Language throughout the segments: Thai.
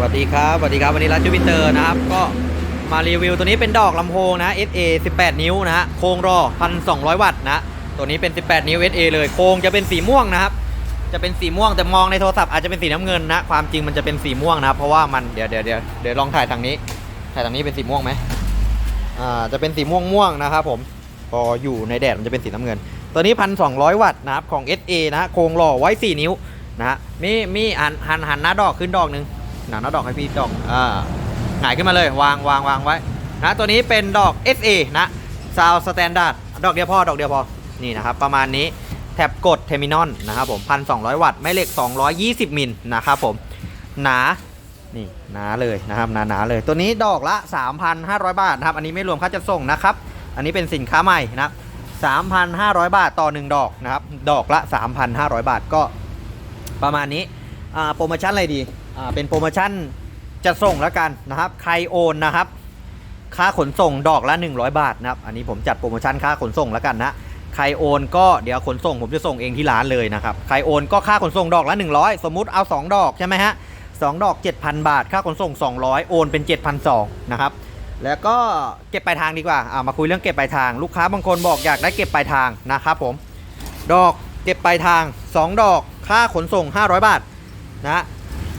สวัสดีครับสวัสดีครับวันนี้ร้านจูปิเตอร์นะครับ ก็มารีวิวตัวนี้เป็นดอกลำโพงนะ SA 18 นิ้วนะฮะโครงรอ 1,200 วัตต์นะ ตัวนี้เป็น 18 นิ้ว SA เลย โครงจะเป็นสีม่วงนะครับ จะเป็นสีม่วงแต่มองในโทรศัพท์อาจจะเป็นสีน้ำเงินนะ ความจริงมันจะเป็นสีม่วงนะครับ เพราะว่ามันเดี๋ยวเดี๋ยวเดี๋ยวเดี๋ยวลองถ่ายทางนี้ ถ่ายทางนี้เป็นสีม่วงไหมอ่า จะเป็นสีม่วงม่วงนะครับผม พออยู่ในแดดมันจะเป็นสีน้ำเงิน ตัวนี้ 1,200 วัตต์นะครับของ SA นะฮะโครงหล่อไว้ 4 นิ้วนะฮะ มีมีหันหันหันหน้าดอกขึ้นดอกหนึ่ง หน้าดอกให้พี่ดอกอ่าหงายขึ้นมาเลยวางวางวางไว้นะตัวนี้เป็นดอก SA นะ Sound Standard ดอกเดียวพอดอกเดียวพอนี่นะครับประมาณนี้แท็บกดเทมินอนนะครับผม1,200วัตต์แม่เหล็ก 220 มิลนะครับผมหนานี่หนาเลยนะครับหนาหนาเลย ตัวนี้ดอกละ 3,500 บาทนะครับอันนี้ไม่รวมค่าจัดส่งนะครับอันนี้เป็นสินค้าใหม่นะครับ3,500 บาทต่อ 1 ดอกนะครับดอกละ 3,500 บาทก็ประมาณนี้โปรโมชั่นอะไรดี เป็นโปรโมชั่นจะส่งแล้วกันนะครับ ใครโอนนะครับ ค่าขนส่งดอกละ 100 บาทนะครับ อันนี้ผมจัดโปรโมชั่นค่าขนส่งแล้วกันนะใครโอนก็เดี๋ยวขนส่งผมจะส่งเองที่ร้านเลยนะครับ ใครโอนก็ค่าขนส่งดอกละ 100 สมมุติเอา 2 ดอกใช่ไหมฮะสองดอก 7,000 บาท ค่าขนส่ง 200 โอนเป็น 7,200นะครับ แล้วก็เก็บปลายทางดีกว่าอ่ามาคุยเรื่องเก็บปลายทาง ลูกค้าบางคนบอกอยากได้เก็บปลายทางนะครับผม ดอกเก็บปลายทาง 2 ดอก ค่าขนส่ง 500 บาทนะ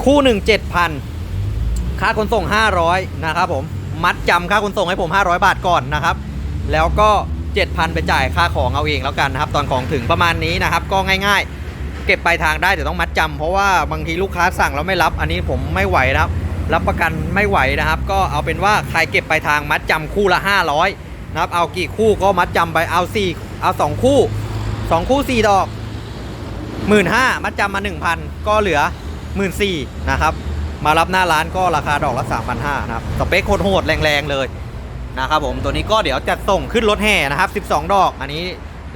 คู่หนึ่ง7,000ค่าขนส่ง 500 นะครับผม มัดจำค่าขนส่งให้ผม 500 บาทก่อนนะครับ แล้วก็ 7,000 ไปจ่ายค่าของเอาเองแล้วกันนะครับ ตอนของถึงประมาณนี้นะครับ ก็ง่ายๆ เก็บปลายทางได้แต่ต้องมัดจำเพราะว่าบางทีลูกค้าสั่งแล้วไม่รับ อันนี้ผมไม่ไหวนะครับ รับประกันไม่ไหวนะครับ ก็เอาเป็นว่าใครเก็บปลายทางมัดจำคู่ละ 500 นะครับ เอากี่คู่ก็มัดจำไป เอา4เอา 2 คู่ 2 คู่ 4 ดอก 1 5ื่นมัดจำมา 1,000 ก็เหลือ 1 4ื่นสี่นะครับ มารับหน้าร้านก็ราคาดอกละ3,500นะครับ สเปคโคตรโหดแรงๆเลยนะครับผมตัวนี้ก็เดี๋ยวจะส่งขึ้นรถแห่นะครับ 12 ดอก อันนี้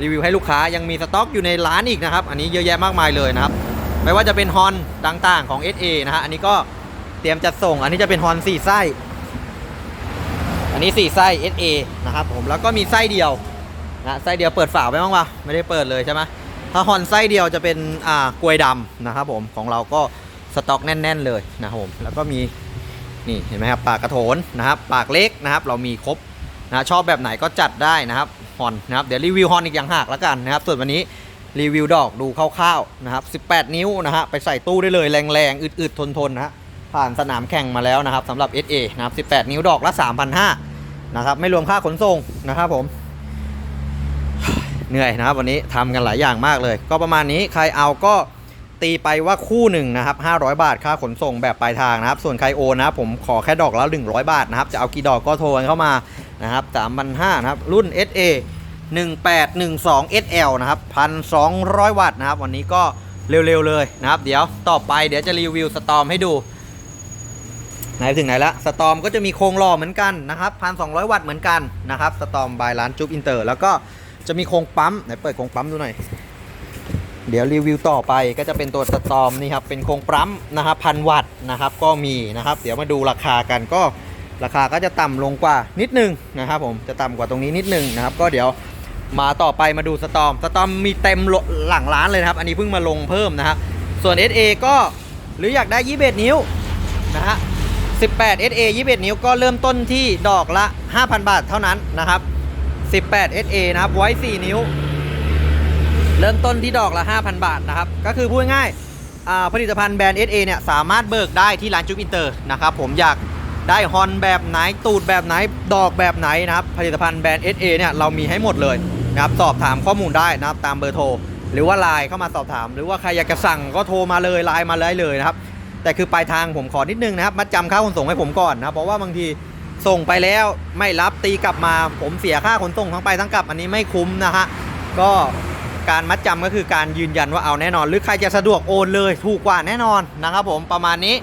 รีวิวให้ลูกค้ายังมีสต็อกอยู่ในร้านอีกนะครับ อันนี้เยอะแยะมากมายเลยนะครับ ไม่ว่าจะเป็นฮอนต่างๆของ SA นะฮะ อันนี้ก็เตรียมจัดส่ง อันนี้จะเป็นฮอน4ไส้ อันนี้ 4 ไส้ SA นะครับผม แล้วก็มีไส้เดียวนะไส้เดียวเปิดฝาไว้บ้างปะไม่ได้เปิดเลยใช่ไหมถ้าฮอนไส้เดียวจะเป็นอ่ากลวยดำนะครับผม ของเราก็ สต็อกแน่น ๆ เลยนะครับผมแล้วก็มีนี่เห็นไหมครับปากกระโถนนะครับปากเล็กนะครับ เรามีครบนะชอบแบบไหนก็จัดได้นะครับฮอนนะครับเดี๋ยวรีวิวฮอนอีกอย่างหากแล้วกันนะครับ ส่วนวันนี้รีวิวดอกดูคร่าวๆนะครับ 18 นิ้วนะฮะไปใส่ตู้ได้เลยแรงๆอึดๆทนๆนะฮะผ่านสนามแข่งมาแล้วนะครับสำหรับ SA นะครับ 18 นิ้วดอกละ 3,500นะครับไม่รวมค่าขนส่งนะครับผม เหนื่อยนะครับวันนี้ทำกันหลายอย่างมากเลย ก็ประมาณนี้ใครเอาก็ ตีไปว่าคู่หนึ่งนะครับ500 บาทค่าขนส่งแบบปลายทางนะครับ ส่วนใครโอนนะผมขอแค่ดอกละ 100 บาทนะครับ จะเอากี่ดอกก็โทรกันเข้ามานะครับ3,500นะครับ รุ่น SA 1812 SL นะครับ 1,200 วัตต์นะครับ วันนี้ก็เร็วๆเลยนะครับ เดี๋ยวต่อไปเดี๋ยวจะรีวิวสตอมให้ดูไหนถึงไหนละสตอมก็จะมีโครงหล่อเหมือนกันนะครับ 1,200 วัตต์เหมือนกันนะครับสตอมบายร้านจุ๊บอินเตอร์ แล้วก็จะมีโครงปั๊มไหนเปิดโครงปั๊มดูหน่อย เดี๋ยวรีวิวต่อไปก็จะเป็นตัวสตอมนี่ครับเป็นโครงปั๊มนะครับพันวัตต์นะครับก็มีนะครับ เดี๋ยวมาดูราคากันก็ราคาก็จะต่ำลงกว่านิดนึงนะครับ ผมจะต่ำกว่าตรงนี้นิดนึงนะครับ ก็เดี๋ยวมาต่อไปมาดูสตอมสตอมมีเต็มหลังร้านเลยนะครับ อันนี้เพิ่งมาลงเพิ่มนะครับส่วน SA ก็หรืออยากได้21นิ้วนะฮะ18 SA 21 นิ้วก็เริ่มต้นที่ดอกละ 5,000 บาทเท่านั้นนะครับ 18 SA นะครับไว้ 4 นิ้ว เริ่มต้นที่ดอกละ 5,000 บาทนะครับ ก็คือพูดง่ายผลิตภัณฑ์แบรนด์ SA เนี่ยสามารถเบิกได้ที่ร้านจุ๊บอินเตอร์นะครับผมอยากได้ฮอนแบบไหนตูดแบบไหนดอกแบบไหนนะครับผลิตภัณฑ์แบรนด์ SA เนี่ยเรามีให้หมดเลยนะครับสอบถามข้อมูลได้นะครับตามเบอร์โทร หรือว่าไลน์เข้ามาสอบถาม หรือว่าใครอยากจะสั่งก็โทรมาเลยไลน์มาเลยเลยนะครับแต่คือปลายทางผมขอนิดนึงนะครับมัดจำค่าขนส่งให้ผมก่อนนะครับเพราะว่าบางทีส่งไปแล้วไม่รับตีกลับมาผมเสียค่าขนส่งทั้งไปทั้งกลับอันนี้ไม่คุ้มนะฮะก็ การมัดจำก็คือการยืนยันว่าเอาแน่นอน หรือใครจะสะดวกโอนเลยถูกกว่าแน่นอนนะครับผมประมาณนี้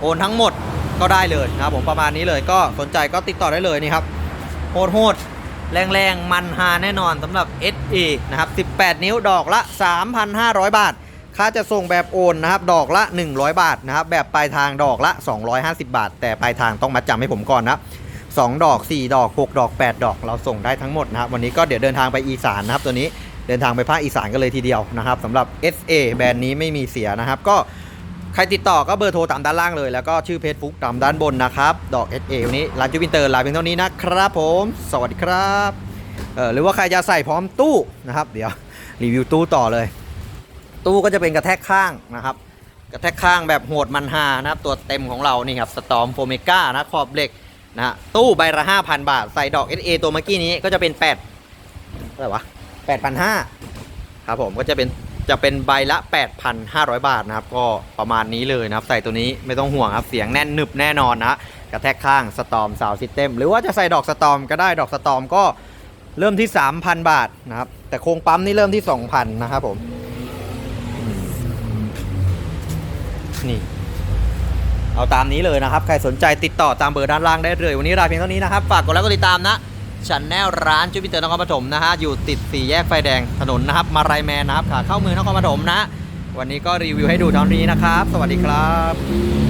โอนทั้งหมดก็ได้เลยนะครับผมประมาณนี้เลยก็สนใจก็ติดต่อได้เลยนี่ครับโหดโหดแรงแรงๆ มันฮาแน่นอนสำหรับ SE นะครับ 18 นิ้วดอกละ 3,500 บาท ค่าจะส่งแบบโอนนะครับ ดอกละ 100 บาทนะครับ แบบปลายทางดอกละ 250 บาท แต่ปลายทางต้องมาจำให้ผมก่อนนะ2ดอก 4 ดอก 6 ดอก 8 ดอก เราส่งได้ทั้งหมดนะครับ วันนี้ก็เดี๋ยวเดินทางไปอีสานนะครับตัวนี้ เดินทางไปภาคอีสานกันเลยทีเดียวนะครับสำหรับ SA แบรนด์นี้ไม่มีเสียนะครับ ก็ใครติดต่อก็เบอร์โทรตามด้านล่างเลย แล้วก็ชื่อเพจฟุกตามด้านบนนะครับ ดอก SA วันนี้ร้านจูวินเตอร์ลาเพียงเท่านี้นะครับผม สวัสดีครับเออหรือว่าใครจะใส่พร้อมตู้นะครับ เดี๋ยวรีวิวตู้ต่อเลย ตู้ก็จะเป็นกระแทกข้างนะครับ กระแทกข้างแบบโหดมันฮานะครับ ตัวเต็มของเรานี่ครับสตอมโฟเมก้านะขอบเหล็กนะฮะตู้ใบละ5,000 บาท ใส่ดอก SA ตัวเมื่อกี้นี้ก็จะเป็น8อะไรวะ 8,500ครับผมก็จะเป็นจะเป็นใบละ 8,500 บาทนะครับ ก็ประมาณนี้เลยนะครับ ใส่ตัวนี้ไม่ต้องห่วงครับ เสียงแน่นหนึบแน่นอนนะกระแทกข้างสตอมซาวซิสเต็มหรือว่าจะใส่ดอกสตอมก็ได้ดอกสตอมก็เริ่มที่ 3,000 บาทนะครับ แต่โครงปั๊มนี่เริ่มที่ 2,000 นะครับผม นี่ เอาตามนี้เลยนะครับ ใครสนใจติดต่อตามเบอร์ด้านล่างได้เลย วันนี้ลาเพียงเท่านี้นะครับ ฝากกดไลค์กดติดตามนะ ชันแนลร้านจุบิเตอร์นครปฐมนะฮะอยู่ติดสี่แยกไฟแดงถนนนะครับมารายแมนนะครับขาเข้าเมืองนครปฐมนะ วันนี้ก็รีวิวให้ดูเท่านี้นะครับ สวัสดีครับ